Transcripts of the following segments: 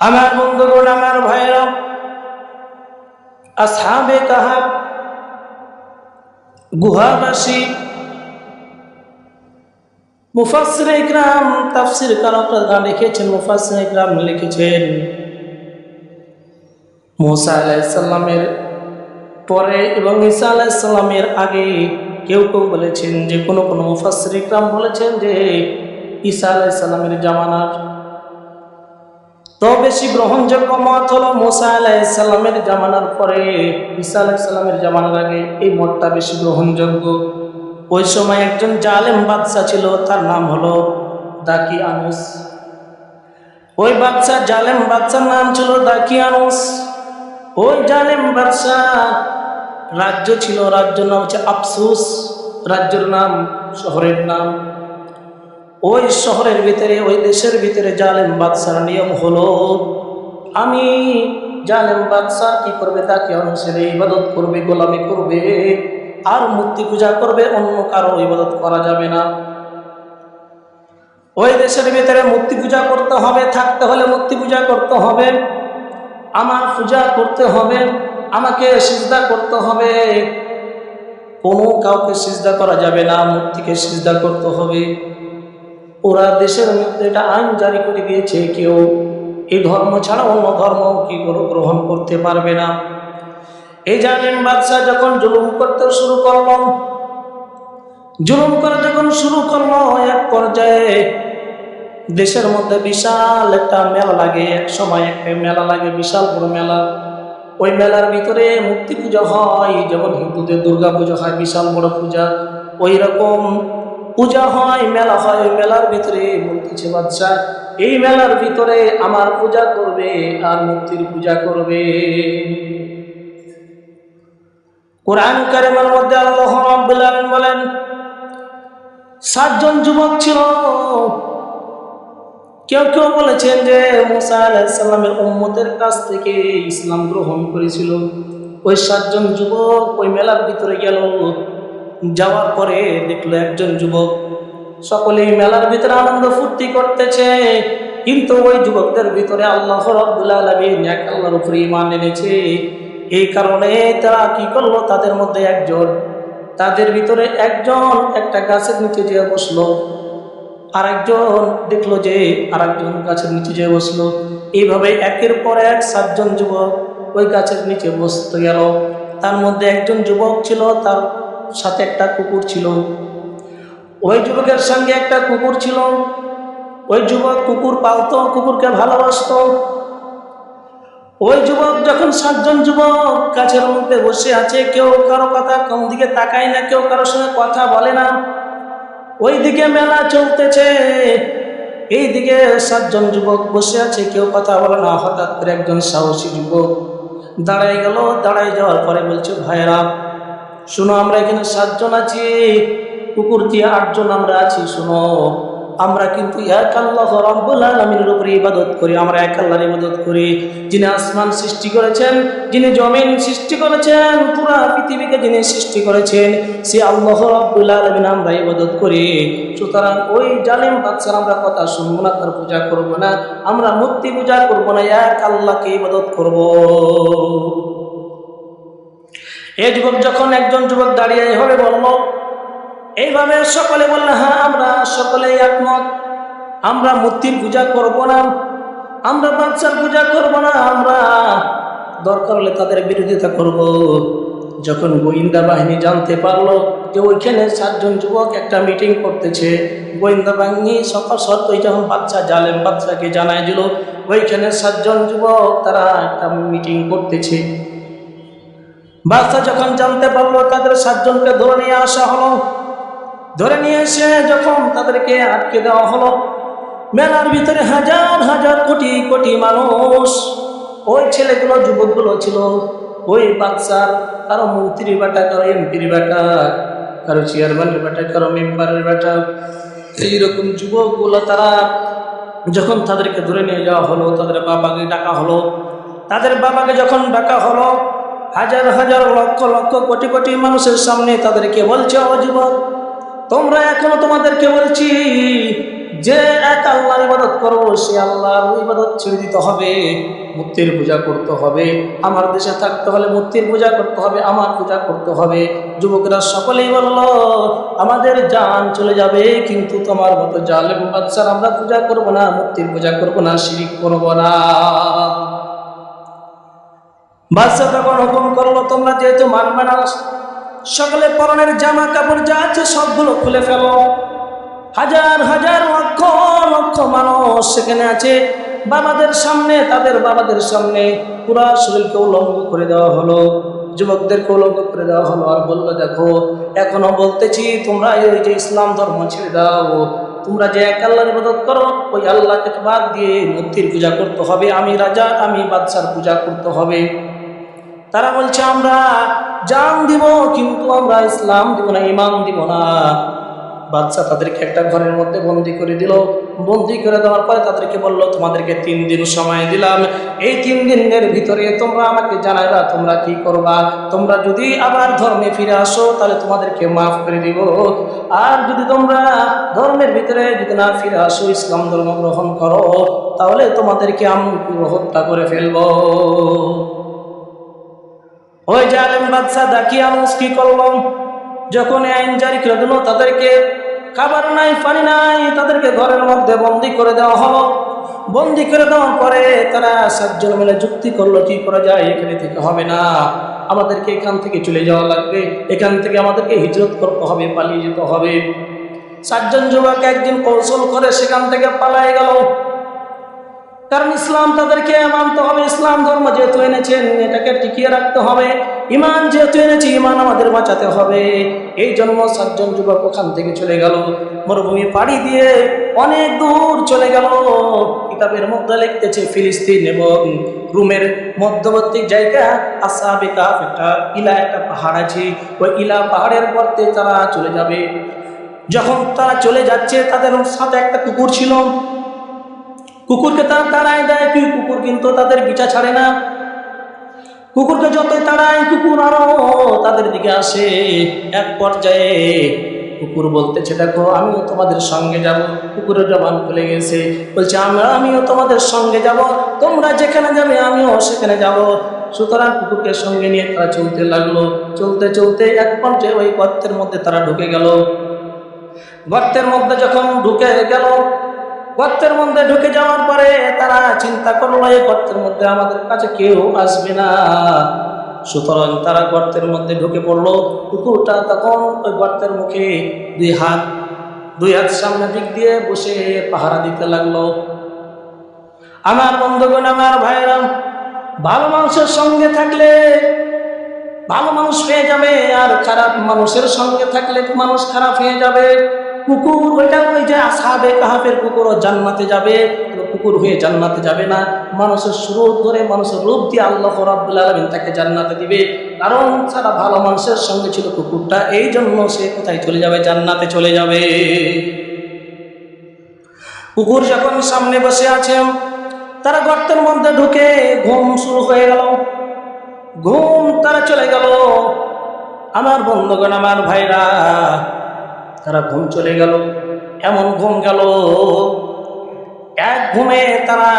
আমার বন্ধুগণ আমার ভাইরা আসহাবে কাহাব গুহাবাসী মুফাসির ইকরাম তাফসির কারকরা লিখেছেন মুফাসির ইকরাম লিখেছেন। মুসা আলাইসাল্লামের পরে এবং ঈসা আলাইসাল্লামের আগে কেউ কেউ বলেছেন যে কোনো কোনো মুফাসির ইকরাম বলেছেন যে ঈসা আলাইসাল্লামের জামানার তো বেশি গ্রহণযোগ্য মত হলো মোসা আলাইসাল্লামের জামানার পরে। ঈসা আলাইসাল্লামের জামানার আগে এই মতটা বেশি গ্রহণযোগ্য। ওই সময় একজন জালেম বাদশা ছিল, তার নাম হলো দাকি আনুস। ওই বাদশা, জালেম বাদশার নাম ছিল দাকি আনুস। ওই জালেম বাদশা রাজ্য ছিল, রাজ্যের নাম হচ্ছে আফসুস। রাজ্যের নাম, শহরের নাম ওই শহরের ভিতরে, ওই দেশের ভিতরে জালেম বাদশার নিয়ম হলো, আমি জালেম বাদশাহ কি করবে, তাকে অনুসারে ইবাদত করবে, গোলামি করবে, আর মূর্তি পূজা করবে, অন্য কারও ইবাদত করা যাবে না। ওই দেশের ভিতরে মূর্তি পূজা করতে হবে, থাকতে হলে মূর্তি পূজা করতে হবে, আমার পূজা করতে হবে, আমাকে সিজদা করতে হবে। কোনো কাউকে সিজদা করা যাবে না, মূর্তিকে সিজদা করতে হবে। ওরা দেশের মধ্যে এটা আইন জারি করে দিয়েছে, কেউ এই ধর্ম ছাড়া অন্য ধর্ম কি করে গ্রহণ করতে পারবে না। এই জালিম বাদশাহ যখন জুলুম করতে শুরু করল, জুলুম করা যখন শুরু করল, এক পর্যায়ে দেশের মধ্যে বিশাল একটা মেলা লাগে, এক সময় একটা মেলা লাগে, বিশাল বড় মেলা। ওই মেলার ভিতরে মূর্তি পূজা হয় যেমন হিন্দুদের দুর্গা পূজা হয়, বিশাল বড় পূজা। ওই রকম পূজা হয়, মেলা হয় মেলার ভিতরে বলতেছে বাচ্চা। এই মেলার ভিতরে আমার পূজা করবে আর মূর্তির পূজা করবে। কোরআন কারিমের মধ্যে আল্লাহ রাব্বুল আলামিন বলেন, সাতজন যুবক ছিল। কেউ কেউ বলেছেন যে মুসা আলাইসাল্লামের উম্মতের কাছ থেকে ইসলাম গ্রহণ করেছিল। ওই সাতজন যুবক ওই মেলার ভিতরে গেল। যাওয়ার পরে দেখল একজন যুবক। সকলেই মেলার ভিতরে আনন্দ ফুর্তি করতেছে। কিন্তু ওই যুবকদের ভিতরে আল্লাহ এক আল্লাহর উপরে ইমান এনেছে। এই কারণে তারা কি করল? তাদের মধ্যে একজন, তাদের ভিতরে একজন একটা গাছের নিচে যেয়ে বসল। আরেকজন দেখল যে আরেকজন গাছের নিচে যেয়ে বসল। এইভাবে একের পর এক সাতজন যুবক ওই গাছের নিচে বসতে গেল। তার মধ্যে একজন যুবক ছিল, তার সাথে একটা কুকুর ছিল। ওই যুবকের সঙ্গে একটা কুকুর ছিল। ওই যুবক কুকুর পালত, কুকুরকে ভালোবাসত। ওই যুবক যখন সাতজন যুবক কাছের মধ্যে বসে আছে, কেউ কারও কথা কোন দিকে তাকায় না, কেউ কারোর সঙ্গে কথা বলে না। ওই দিকে মেলা চলতেছে। এই দিকে সাতজন যুবক বসে আছে, কেউ কথা বলে না। হঠাৎ করে একজন সাহসী যুবক দাঁড়াই গেল। দাঁড়াই যাওয়ার পরে বলছে ভাইরা শুনো, আমরা এখানে সাতজন আছি, কুকুর দিয়ে আটজন আমরা আছি, শুনো। আমরা কিন্তু এক আল্লাহ রব্বুল আলমিনের উপরে ইবাদত করি, আমরা এক আল্লাহর ইবাদত করি। যিনি আসমান সৃষ্টি করেছেন, যিনি জমিন সৃষ্টি করেছেন, পুরা পৃথিবীকে যিনি সৃষ্টি করেছেন, সে আল্লাহ রব্বুল আলমিন আমরা ইবাদত করি। সুতরাং ওই জালিম বাচ্চার আমরা কথা শুনব না, তার পূজা করব না, আমরা মূর্তি পূজা করব না, এক আল্লাহকে ইবাদত করব। এই যুবক যখন একজন যুবক দাঁড়িয়ে হবে বলল, এইভাবে সকলে বললে হ্যাঁ আমরা সকলে একমত। আমরা মূর্তির পূজা করব না। আমরা বাচ্চার পূজা করব না। আমরা দরকার হলে তাদের বিরোধিতা করব। যখন গোয়েন্দা বাহিনী জানতে পারল যে ওইখানে সাতজন যুবক একটা মিটিং করতেছে, গোয়েন্দা বাহিনী সকাল সত্যই যখন বাচ্চা জালেম বাচ্চাকে জানাই দিল, ওইখানে সাতজন যুবক, তারা একটা মিটিং করতেছে। বাচ্চা যখন জানতে পারল, তাদের সাতজনকে ধরে নিয়ে আসা হলো। ধরে নিয়ে এসে যখন তাদেরকে আটকে দেওয়া হলো, মেলার ভিতরে হাজার হাজার কোটি কোটি মানুষ, ওই ছেলেগুলো, যুবকগুলো ছিল। ওই বাচ্চার কারও মন্ত্রীর বেটা, কারও এমপির বেটা, কারও চেয়ারম্যানের বেটা, কারও মেম্বারের বেটা। এইরকম যুবকগুলো তারা যখন তাদেরকে ধরে নিয়ে যাওয়া হলো, তাদের বাবাকে ডাকা হলো। তাদের বাবাকে যখন ডাকা হলো হাজার হাজার লক্ষ লক্ষ কোটি কোটি মানুষের সামনে তাদেরকে বলছে যুবক, তোমরা এখনও তোমাদেরকে বলছি, যে এক আল্লাহর ইবাদত করব, সে আল্লাহর ইবাদত ছেড়ে দিতে হবে, মূর্তির পূজা করতে হবে, আমার দেশে থাকতে হলে মূর্তির পূজা করতে হবে, আমার পূজা করতে হবে। যুবকরা সকলেই বলল, আমাদের জান চলে যাবে, কিন্তু তোমার মতো জালেম বাচ্চার আমরা পূজা করব না, মূর্তির পূজা করব না, শিরিক করব না। বাদশাহ তখন হুকুম করল, তোমরা যেহেতু মানবে না, সকলে পরনের জামা কাপড় যা আছে সবগুলো খুলে ফেলো। হাজার হাজার, লক্ষ লক্ষ মানুষ সেখানে আছে। বাবাদের সামনে, তাদের বাবাদের সামনে পুরা শরীরকে উলঙ্গ করে দেওয়া হলো, যুবকদেরকে উলঙ্গ করে দেওয়া হলো আর বলল, দেখো, এখনও বলতেছি, তোমরা এই যে ইসলাম ধর্ম ছেড়ে দাও। তোমরা যে এক আল্লাহর ইবাদত করো, ওই আল্লাহকে বাদ দিয়ে মূর্তির পূজা করতে হবে, আমি রাজা, আমি বাদশার পূজা করতে হবে। তারা বলছে, আমরা জান দিব, কিন্তু আমরা ইসলাম দিব না ইমান দিব না। বাচ্চা তাদেরকে একটা ঘরের মধ্যে বন্দি করে দিল। বন্দি করে দেওয়ার পরে তাদেরকে বলল, তোমাদেরকে তিন দিন সময় দিলাম। এই তিন দিনের ভিতরে তোমরা আমাকে জানাইবা, তোমরা কি করবা? তোমরা যদি আবার ধর্মে ফিরে আসো, তাহলে তোমাদেরকে মাফ করে দিব। আর যদি তোমরা ধর্মের ভিতরে যদি না ফিরে আসো, ইসলাম ধর্ম গ্রহণ করো, তাহলে তোমাদেরকে আমি হত্যা করে ফেলব। ওই জালেম বাদশাহ দাকিয়ানুস কি করলাম? যখন আইন জারি করে দিল, তাদেরকে খাবার নাই, পানি নাই, তাদেরকে ঘরের মধ্যে বন্দি করে দেওয়া হলো। বন্দি করে দেওয়ার পরে তারা সাতজন মিলে যুক্তি করল, কি করা যায়? এখানে থেকে হবে না। আমাদেরকে এখান থেকে চলে যাওয়া লাগবে। এখান থেকে আমাদেরকে হিজরত করতে হবে, পালিয়ে যেতে হবে। সাতজন যুবক একদিন কৌশল করে সেখান থেকে পালাই গেল। কারণ ইসলাম তাদেরকে মানতে হবে। ইসলাম ধর্ম যেহেতু এনেছেন, এটাকে টিকিয়ে রাখতে হবে। ইমান যেহেতু এনেছি, ইমান আমাদের বাঁচাতে হবে। এই জন্ম সাতজন যুবক ওখান থেকে চলে গেল। মরুভূমি পাড়ি দিয়ে অনেক দূর চলে গেল। কিতাবের মধ্যে লিখতেছে ফিলিস্তিন এবং রুমের মধ্যবর্তী জায়গা। আসাবে একটা ইলা, একটা পাহাড় আছে। ওই ইলা পাহাড়ের পরতে তারা চলে যাবে। যখন তারা চলে যাচ্ছে, তাদের সাথে একটা কুকুর ছিল। কুকুরকে তারা তাড়ায় দেয় কি কুকুর কিন্তু তাদের পিছা ছাড়ে না। কুকুরকে যতই তাড়ায়, কুকুর আরও তাদের দিকে আসে। এক পর্যায়ে কুকুর বলতেছে, দেখো, আমিও তোমাদের সঙ্গে যাব। কুকুরের জবান খুলে গেছে, বলছে, আমরা, আমিও তোমাদের সঙ্গে যাব। তোমরা যেখানে যাবে, আমিও সেখানে যাব। সুতরাং কুকুরকে সঙ্গে নিয়ে তারা চলতে লাগল। চলতে চলতে এক পর্যায়ে ওই গর্তের মধ্যে তারা ঢুকে গেল। গর্তের মধ্যে যখন ঢুকে গেল গর্তের মধ্যে ঢুকে যাওয়ার পরে তারা চিন্তা করল, এই গর্তের মধ্যে আমাদের কাছে কেউ আসবে না। সুতরাং তারা গর্তের মধ্যে ঢুকে পড়ল। কুকুরটা তখন ওই গর্তের মুখে দুই হাত দুই হাত সামনে দিক দিয়ে বসে পাহারা দিতে লাগল। আমার বন্ধুগণ, আমার ভাইরা ভালো মানুষের সঙ্গে থাকলে ভালো মানুষ হয়ে যাবে, আর খারাপ মানুষের সঙ্গে থাকলে মানুষ খারাপ হয়ে যাবে। কুকুর, ওইটা ওই যে আসাবে কাহাবের কুকুরও জান্নাতে যাবে কুকুর হয়ে জান্নাতে যাবে না। মানুষের সুরত ধরে, মানুষের রূপ দিয়ে আল্লাহ রাব্বুল আলামিন তাকে জান্নাতে দিবে। কারণ সারা ভালো মানুষের সঙ্গে ছিল কুকুরটা এই জন্য সে কোথায় চলে যাবে? জান্নাতে চলে যাবে। কুকুর যখন সামনে বসে আছে, তারা গর্তের মধ্যে ঢুকে ঘুম শুরু হয়ে গেল। ঘুম তারা চলে গেল। আমার বন্ধুগণ, আমার ভাইরা তারা ঘুম চলে গেল। এমন ঘুম গেল এক ঘুমে তারা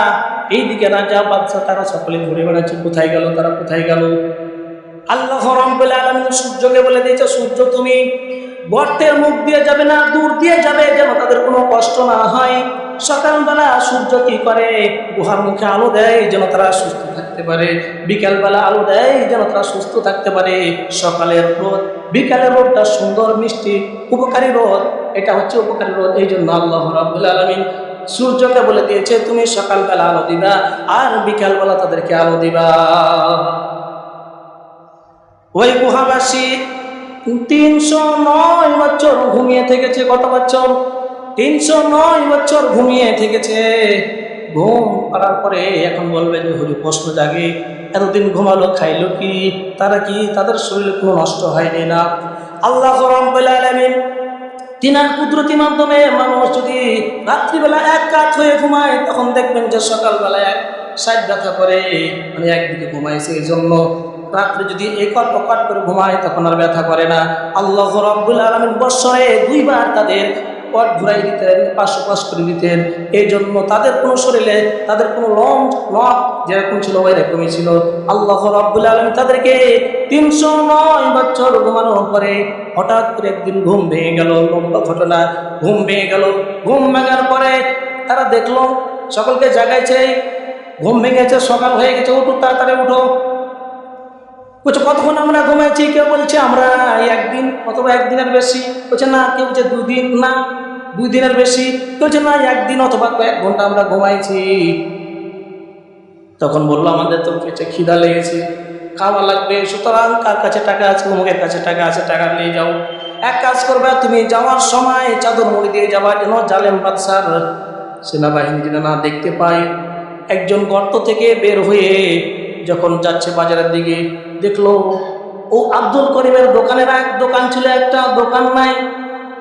এইদিকে রাজা বাদশা তারা সকলে ঘুরে বেড়াচ্ছে। কোথায় গেল? তারা কোথায় গেল? আল্লাহ রব্বুল আলামিন সূর্যকে বলে দিয়েছে, সূর্য, তুমি গর্তের মুখ দিয়ে যাবে না, দূর দিয়ে যাবে, যেন তাদের কোনো কষ্ট না হয়। সকালবেলা সূর্য কি করে? গুহার মুখে আলো দেয়, যেন তারা সুস্থ থাকতে পারে। বিকালবেলা আলো দেয়, যেন তারা সুস্থ থাকতে পারে। সকালের রোদ বিকালের রোদটা সুন্দর মিষ্টি উপকারী রোদ, এটা হচ্ছে উপকারী রোদ এই জন্য আল্লাহ রাবুল আলমিন সূর্যকে বলে দিয়েছে, তুমি সকালবেলা আলো দিবা আর বিকালবেলা তাদেরকে আলো দিবা। ওই গুহাবাসী তিনশো নয় বছর ঘুমিয়ে থেকেছে, কত বছর? তিনশো নয় বছর ঘুমিয়ে থেকেছে। ঘুম করার পরে এখন বলবে যে, হুজুর প্রশ্ন জাগে এতদিন ঘুমালো, খাইলো কি? তারা কি তাদের শরীরে কোনো নষ্ট হয়নি না? আল্লাহ তিনার কুদরতি মাধ্যমে মানুষ যদি রাত্রিবেলা এক কাত হয়ে ঘুমায়, তখন দেখবেন যে সকালবেলা এক সাইড ব্যথা করে মানে একদিকে ঘুমাইছে। এই জন্য রাত্রে যদি এই কট কট করে ঘুমায়, তখন আর ব্যথা করে না। আল্লাহ রব্বুল আলমিন বৎসরে দুইবার তাদের পট ঘুরাই দিতেন, পাশ পাশ করে দিতেন। এই জন্য তাদের কোনো শরীরে, তাদের কোনো লং নখ যেরকম ছিল ওইরকমই ছিল। আল্লাহ রব্বুল আলম তাদেরকে তিনশো নয় বছর ঘুমানোর পরে হঠাৎ করে একদিন ঘুম ভেঙে গেল, লম্বা ঘটনা। ঘুম ভেঙে গেল। ঘুম ভাঙার পরে তারা দেখল, সকলকে জাগাইছে। ঘুম ভেঙেছে, সকাল হয়ে গেছে, উঠো, তাড়াতাড়ি উঠো। বলছে, কতক্ষণ আমরা ঘুমাইছি? কেউ বলছে, আমরা একদিন, অথবা একদিনের বেশি। বলছে, না, কেউ বলছে, দুদিন। না দুই দিনের বেশি। কেউ বলছে, না, একদিন অথবা কয়েক ঘণ্টা আমরা ঘুমাইছি। তখন বলল, আমাদের তো পেটে খিদা লেগেছে। খাওয়া লাগবে। সুতরাং কার কাছে টাকা আছে? অমুকের কাছে টাকা আছে, টাকা নিয়ে যাও। এক কাজ করবে, তুমি যাওয়ার সময় চাদর মুড়ি দিয়ে যাওয়ার জন্য জালেম বাদশার সেনাবাহিনী যেন না দেখতে পায়। একজন গর্ত থেকে বের হয়ে যখন যাচ্ছে বাজারের দিকে দেখল, ও আব্দুল করিমের দোকানের এক দোকান ছিল, একটা দোকান নাই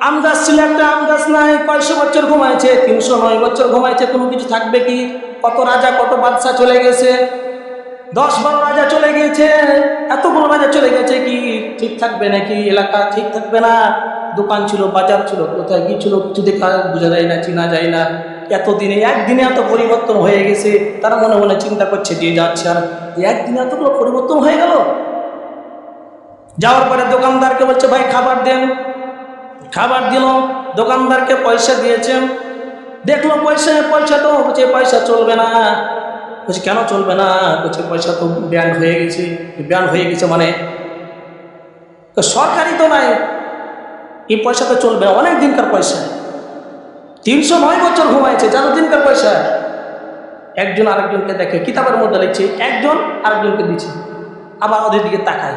আম গাছ ছিল একটা আম গাছ নাই, কয়শো বছর ঘুমাইছে, তিনশো নয় বছর ঘুমাইছে, কোনো কিছু থাকবে কি? কত রাজা, কত বাদশাহ চলে গেছে? দশ বারো রাজা চলে গেছে, এতগুলো রাজা চলে গেছে কি? ঠিক থাকবে নাকি? এলাকা ঠিক থাকবে না? দোকান ছিল, বাজার ছিল, কোথায় কি ছিল, কিছু দেখা বোঝা যায় না, চিনা যায় না। এতদিনে, একদিনে এত পরিবর্তন হয়ে গেছে। তারা মনে মনে চিন্তা করছে যে যাচ্ছে আর একদিনে এতগুলো পরিবর্তন হয়ে গেল। যাওয়ার পরে দোকানদারকে বলছে, ভাই, খাবার দেন। খাবার দিল, দোকানদারকে পয়সা দিয়েছেন দেখল পয়সা পয়সা তো, বলছে, পয়সা চলবে না। বলছে, কেন চলবে না? বলছে, পয়সা তো ব্যান হয়ে গেছে। ব্যান হয়ে গেছে মানে সরকারি তো নাই। এই পয়সা তো চলবে অনেক দিনকার পয়সা। তিনশো নয় বছর ঘুমাইছে দিনকার পয়সা। একজন আরেকজনকে দেখে, কিতাবের মধ্যে লিখছে, একজন আরেকজনকে দিচ্ছে। আবার ওদের দিকে তাকায়।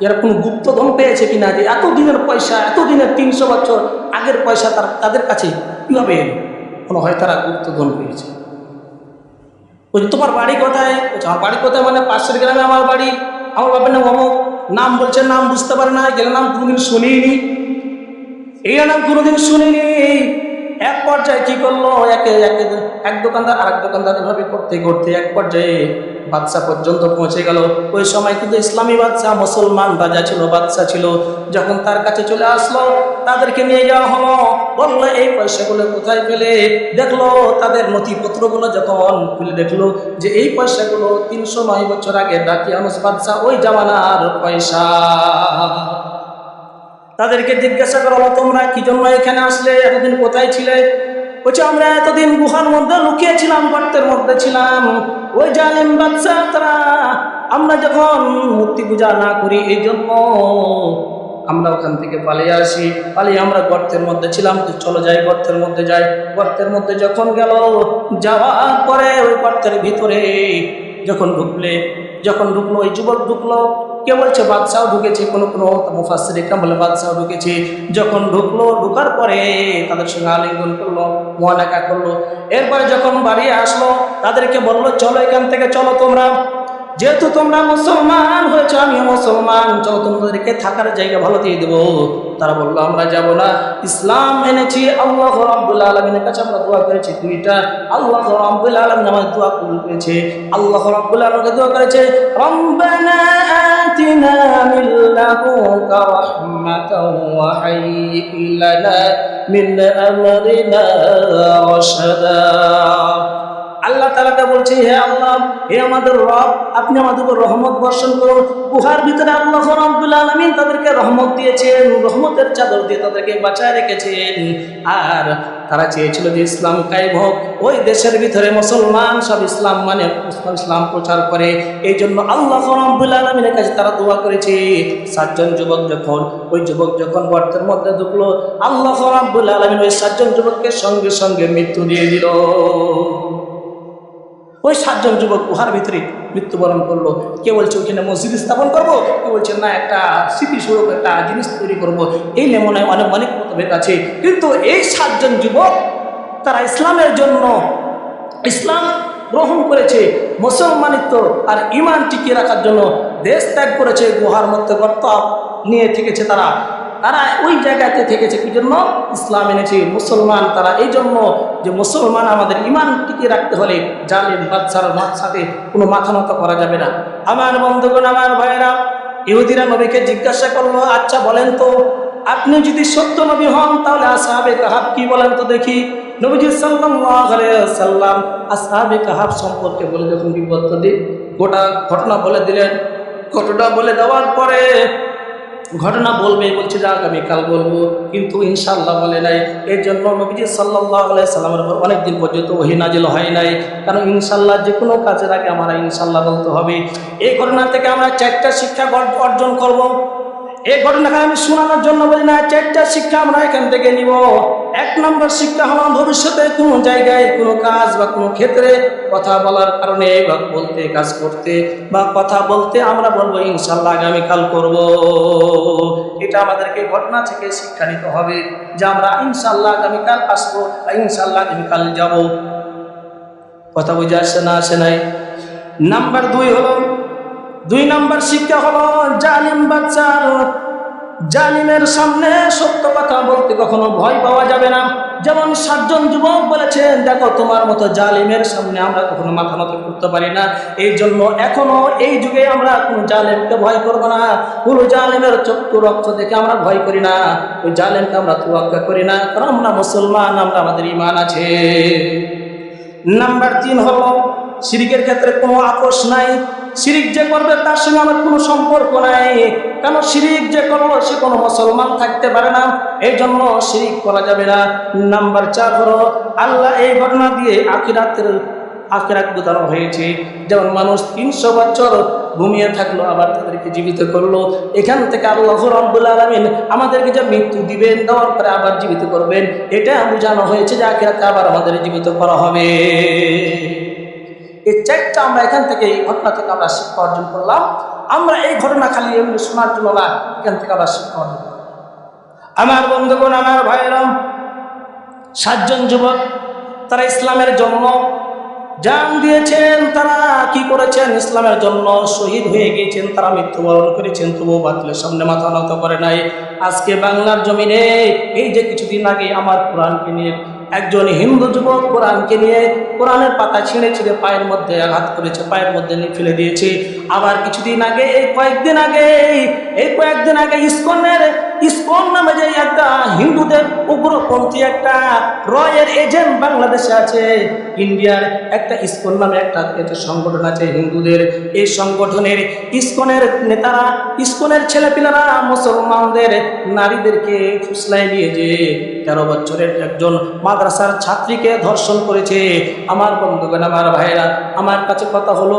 এরা কোনো গুপ্তধন পেয়েছে কিনা যে এত দিনের পয়সা এত দিনের তিনশো বছর আগের পয়সা তার তাদের কাছে কীভাবে এলো? মনে হয় তারা গুপ্তধন পেয়েছে। বলছি তোমার বাড়ি কোথায়? আমার বাড়ি কোথায় মানে পাশের গ্রামে আমার বাড়ি। আমার বাবার নাম অমুক। নাম বলছে, নাম বুঝতে পারে না। গেলে নাম কোনোদিন শুনিনি। এই নাম কোনোদিন শুনিনি। এক পর্যায়ে কি করল? একে একে, এক দোকানদার আরেক দোকানদার এভাবে করতে করতে এক পর্যায়ে বাদশা পর্যন্ত পৌঁছে গেল। ওই সময় কিন্তু ইসলামী বাদশা, মুসলমান রাজা ছিল, বাদশা ছিল। যখন তার কাছে চলে আসলো, তাদেরকে নিয়ে যাওয়া হলো। বলল, এই পয়সাগুলো কোথায় পেলে? দেখল, তাদের নথিপত্রগুলো যখন খুলে দেখল যে এই পয়সাগুলো তিনশো নয় বছর আগে ডাকিয়ানুস বাদশা, ওই জামানার পয়সা। তাদেরকে জিজ্ঞাসা করো তোমরা কি জন্য এখানে আসলে? এতদিন কোথায় ছিলে? বলছে, আমরা এতদিন গুহার মধ্যে লুকিয়েছিলাম, গর্তের মধ্যে ছিলাম। ওই জালিম বাচ্চা তারা আমরা যখন মূর্তি পূজা না করি, এই জন্য আমরা ওখান থেকে পালিয়ে আসি। পালিয়ে আমরা গর্তের মধ্যে ছিলাম, তো চলো যাই গর্তের মধ্যে যাই। গর্তের মধ্যে যখন গেল, যাওয়ার পরে ওই গর্তের ভিতরে যখন ঢুকলে, যখন ঢুকলো, ওই যুবক ঢুকলো কেউ বলছে, বাদশাহ ঢুকেছে? কোনো কোনো মুফাসির ইকরাম বলে বাদশাহ ঢুকেছে। যখন ঢুকলো, ঢুকার পরে তাদের সঙ্গে আলিঙ্গন করল মহানাকা করল। এরপরে যখন বাড়ি আসলো, তাদেরকে বলল, চলো এখান থেকে, চলো তোমরা। যেহেতু তোমরা মুসলমান হয়েছো আমি মুসলমান, চলো তোমাদেরকে থাকার জায়গা ভালো দিয়ে দেবো। তারা বলল, আমরা যাব না। ইসলাম এনেছি, আল্লাহ রাব্বুল আলমিনের কাছে আমরা দোয়া করেছি দুইটা। আল্লাহ রাব্বুল আলমিন আমাদের দোয়া কবুল করেছে। আল্লাহ রাব্বুল আলমকে দোয়া করেছে, রব্বানা আমরিনা রাশাদা। আল্লাহ তালাকে বলছে, হে আল্লাহ, হে আমাদের রব, আপনি আমাদের উপর রহমত বর্ষণ করুন। গুহার ভিতরে আল্লাহ আলমিন তাদেরকে রহমত দিয়েছেন, রহমতের চাদর দিয়ে তাদেরকে বাঁচায় রেখেছেন। আর তারা চেয়েছিল যে ইসলাম কায়েম হোক। ওই দেশের ভিতরে মুসলমান সব ইসলাম মানে ইসলাম প্রচার করে। এই জন্য আল্লাহ রব্বুল আলমিনের কাছে তারা দোয়া করেছে। সাতজন যুবক যখন, ওই যুবক যখন গর্তের মধ্যে ঢুকলো, আল্লাহ রব্বুল আলমিন ওই সাতজন যুবককে সঙ্গে সঙ্গে মৃত্যু দিয়ে দিল। ওই সাতজন যুবক গুহার ভিতরে মৃত্যুবরণ করল। কে বলছে, ওইখানে মসজিদ স্থাপন করব? কে বলছে, না, একটা স্মৃতিস্বরূপ একটা জিনিস তৈরি করব। এই মনে হয় অনেক অনেক মতভেদ আছে। কিন্তু এই সাতজন যুবক তারা ইসলামের জন্য ইসলাম গ্রহণ করেছে, মুসলমানিত্ব আর ইমান টিকিয়ে রাখার জন্য দেশ ত্যাগ করেছে, গুহার মধ্যে গর্ত নিয়ে থেকেছে তারা। তারা ওই জায়গাতে থেকেছে। কি জন্য ইসলাম এনেছে। মুসলমান তারা এই জন্য যে মুসলমান আমাদের ইমান টিকিয়ে রাখতে হলে জালিম বাদশার সাথে কোনো মাথা নত করা যাবে না। আমার বন্ধুগণ, আমার ভাইয়েরা, ইহুদিরা নবীকে জিজ্ঞাসা করল আচ্ছা বলেন তো, আপনি যদি সত্য নবী হন, তাহলে আসহাবে কাহাব কি বলেন তো দেখি। নবীজি সাল্লাম আসহাবে কাহাব সম্পর্কে বলে যখন বিপদ দিন গোটা ঘটনা বলে দিলেন। ঘটনা বলে দেওয়ার পরে ঘটনা বলবে, বলছে যে আগামীকাল বলব। কিন্তু ইনশাল্লাহ বলে নাই। এর জন্য নবীজি সাল্লাহ আলাই সাল্লামের উপর অনেকদিন পর্যন্ত ওহিনাজিল হয় নাই। কারণ ইনশাল্লাহ যে কোনো কাজের আগে আমরা ইনশাল্লাহ বলতে হবে। এই ঘটনা থেকে আমরা চারটা শিক্ষা অর্জন করব। এই ঘটনাকে আমি শোনানোর জন্য বলি না, চারটা শিক্ষা আমরা এখান থেকে নিব। এক নম্বর শিক্ষা হলো ভবিষ্যতে কোনো জায়গায় কোনো কাজ বা কোনো ক্ষেত্রে কথা বলার কারণে বা বলতে কাজ করতে বা কথা বলতে আমরা বলব ইনশাল্লাহ আগামীকাল করব। এটা আমাদেরকে ঘটনা থেকে শিক্ষা নিতে হবে যে আমরা ইনশাল্লাহ আগামীকাল আসব বা ইনশাল্লাহ আগামীকাল যাব। কথা বুঝে আসছে না আসে নাই? নাম্বার দুই হলো দুই নাম্বার শিক্ষা হলো জালিম বাচ্চার জালিমের সামনে সত্য কথা বলতে কখনো ভয় পাওয়া যাবে না। যেমন সাতজন যুবক বলেছেন, দেখো, তোমার মতো জালিমের সামনে আমরা কখনো মাথা নত করতে পারি না। এই জন্য এখনও এই যুগে আমরা কোনো জালেমকে ভয় করব না। কোনো জালেমের চক্ষু রক্ত দেখে আমরা ভয় করি না। ওই জালেমকে আমরা তুয়াক্কা করি না। কারণ আমরা মুসলমান, আমরা আমাদের ইমান আছে। নাম্বার তিন হল সিরিকের ক্ষেত্রে কোনো আপোষ নাই। সিরিক যে করবে তার সঙ্গে আমার কোনো সম্পর্ক নাই। কেন সিরিক যে করল, সে কোনো মুসলমান থাকতে পারে না। এই জন্য সিরিক করা যাবে না। নাম্বার চার হলো, আল্লাহ এই ঘটনা দিয়ে আখিরাতের আখিরাত বোঝানো হয়েছে। যেমন মানুষ তিনশো বছর ঘুমিয়ে থাকল, আবার তাদেরকে জীবিত করল। এখান থেকে আল্লাহ রব্বুল আলমিন আমাদেরকে যে মৃত্যু দিবেন, দেওয়ার পরে আবার জীবিত করবেন। এটা বোঝানো হয়েছে যে আখিরাতে আবার আমাদের জীবিত করা হবে। এই চারটা আমরা এখান থেকে এই ঘটনা থেকে আমরা শিক্ষা অর্জন করলাম। আমরা এই ঘটনা খালি এমনি শোনার জন্য না, এখান থেকে আমরা শিক্ষা অর্জন করলাম। আমার বন্ধুগণ, আমার ভাইরাম সাতজন যুবক, তারা ইসলামের জন্য জান দিয়েছেন তারা, কি করেছেন? ইসলামের জন্য শহীদ হয়ে গিয়েছেন তারা, মৃত্যুবরণ করেছেন, তবুও বাতিলের সামনে মাথা নত করে নাই। আজকে বাংলার জমিনে, এই যে কিছুদিন আগে আমার কোরআনকে নিয়ে একজন হিন্দু যুবক কোরআনকে নিয়ে কোরআনের পাতা ছিঁড়ে ছিঁড়ে পায়ের মধ্যে আঘাত করেছে, পায়ের মধ্যে নিয়ে ফেলে দিয়েছে। আবার কিছুদিন আগে, এই কয়েকদিন আগে, এই কয়েকদিন আগে ইস্কনের ইস্কন নামে যে একটা হিন্দুদের উগ্রপন্থী একটা রয়ের এজেন্ট বাংলাদেশে আছে, ইন্ডিয়ার একটা ইস্কন নামে একটা একটা সংগঠন আছে হিন্দুদের। এই সংগঠনের ইস্কনের নেতারা, ইস্কনের ছেলেপিলারা মুসলমানদের নারীদেরকে ফুসলাই নিয়ে যে তেরো বছরের একজন মাদ্রাসার ছাত্রীকে ধর্ষণ করেছে। আমার বন্ধুগণ, আমার ভাইরা আমার কাছে কথা হলো,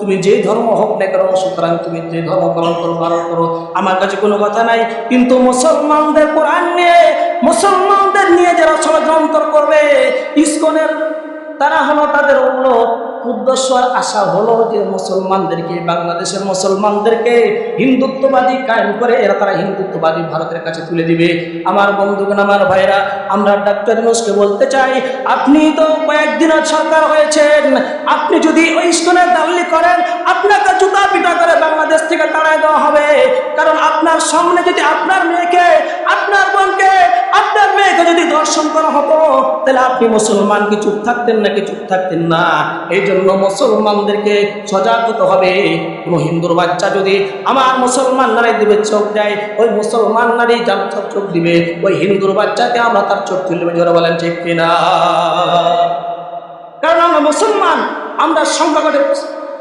তুমি যে ধর্ম হোক না কেন, সুতরাং তুমি যে ধর্ম পালন করো পালন করো। আমার কাছে কোনো কথা নাই, কিন্তু মুসলমানদের কোরআন নিয়ে, মুসলমানদের নিয়ে যারা ষড়যন্ত্র করবে, ইস্কনের, তারা হলো তাদের হলো উদ্দেশ্য আর আশা হলো যে মুসলমানদেরকে, বাংলাদেশের মুসলমানদেরকে হিন্দুত্ববাদী কায়েম করে এরা তারা হিন্দুত্ববাদী ভারতের কাছে তুলে দিবে। আমার বন্ধুগণ, আমার ভাইরা আমরা ডাক্তার ইউনুসকে বলতে চাই, আপনি তো কয়েকদিনের সরকার হয়েছেন। আপনি যদি ওই ইস্কনের দাল্লি করেন, আপনাকে জুতা পিটা করে বাংলাদেশ থেকে তাড়াই দেওয়া হবে। কারণ আপনার সামনে যদি আপনার মেয়েকে, আপনার বোনকে, আপনার মেয়েকে যদি দর্শন করা হতো, তাহলে আপনি মুসলমান কি চুপ থাকতেন নাকি চুপ থাকতেন না? এই জন্য মুসলমানদেরকে সজাগ হতে হবে। কোনো হিন্দুর বাচ্চা যদি আমার মুসলমান নারী দিবে চোখ দেয়, ওই মুসলমান নারী যার চোখ দিবে, ওই হিন্দুর বাচ্চাকে আমরা তার চোখ তুলবে জোরে বলেন, ঠিক কিনা? কারণ আমরা মুসলমান, আমরা সংখ্যা করে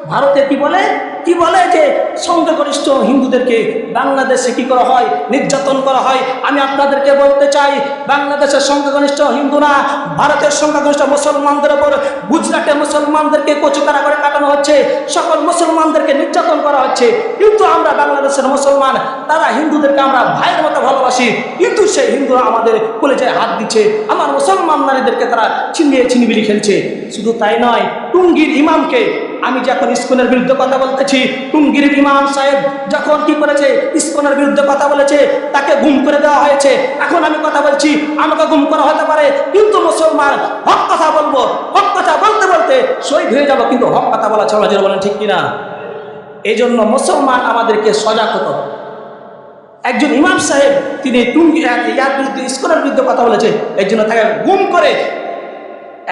ভারতে কি বলে? কি বলে যে সংখ্যাগরিষ্ঠ হিন্দুদেরকে বাংলাদেশে কি করা হয়? নির্যাতন করা হয়। আমি আপনাদেরকে বলতে চাই, বাংলাদেশের সংখ্যাগরিষ্ঠ হিন্দু না ভারতের সংখ্যাগরিষ্ঠ মুসলমানদের ওপর গুজরাটে মুসলমানদেরকে কচুকারা করে কাটানো হচ্ছে, সকল মুসলমানদেরকে নির্যাতন করা হচ্ছে। কিন্তু আমরা বাংলাদেশের মুসলমান, তারা হিন্দুদেরকে আমরা ভাইয়ের মতো ভালোবাসি। কিন্তু সেই হিন্দুরা আমাদের কলেজে হাত দিচ্ছে। আমার মুসলমান নারীদেরকে তারা ছিনিয়ে ছিনিবিলি খেলছে। শুধু তাই নয়, টুঙ্গির ইমামকে আমি যখন ইস্কনের বিরুদ্ধে কথা বলতেছি, টুঙ্গির ইমাম সাহেব যখন কি করেছে, ইস্কনের বিরুদ্ধে কথা বলেছে, তাকে গুম করে দেওয়া হয়েছে। এখন আমি কথা বলছি, আমাকে গুম করা হতে পারে, কিন্তু মুসলমান হক কথা বলব, হক কথা বলতে বলতে শহীদ হয়ে যাব, কিন্তু হক কথা বলা চলা যেন বলেন ঠিক কিনা? এই জন্য মুসলমান আমাদেরকে সজাগ হতো। একজন ইমাম সাহেব, তিনি টুঙ্গি ইয়ার বিরুদ্ধে ইস্কনের বিরুদ্ধে কথা বলেছে এই জন্য তাকে গুম করে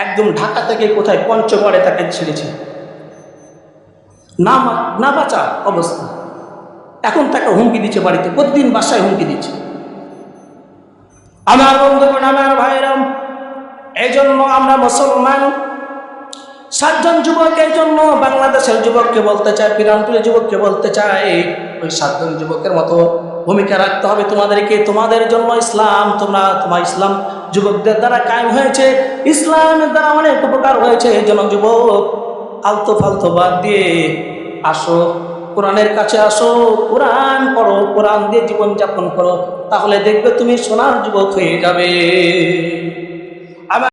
একদম ঢাকা থেকে কোথায় পঞ্চগড়ে তাকে ছেড়েছে। না না বাঁচা অবস্থা। এখন তাকে হুমকি দিচ্ছে বাড়িতে, প্রতিদিন বাসায় হুমকি দিচ্ছে। আমার বন্ধুগণ আমার ভাইরাম এই জন্য আমরা মুসলমান, সাতজন যুবক এই জন্য বাংলাদেশের যুবককে বলতে চাই পিরানপুরের যুবককে বলতে চাই, ওই সাতজন যুবকের মতো ভূমিকা রাখতে হবে তোমাদেরকে, তোমাদের জন্য ইসলাম, তোমরা তোমার ইসলাম যুবকদের দ্বারা কায়েম হয়েছে, ইসলামের দ্বারা অনেক উপকার হয়েছে এই জন্য যুবক আলতো ফালতো বাদ দিয়ে আসো, কোরআনের কাছে আসো, কোরআন করো কোরআন দিয়ে জীবনযাপন করো, তাহলে দেখবে তুমি সোনার যুবক হয়ে যাবে।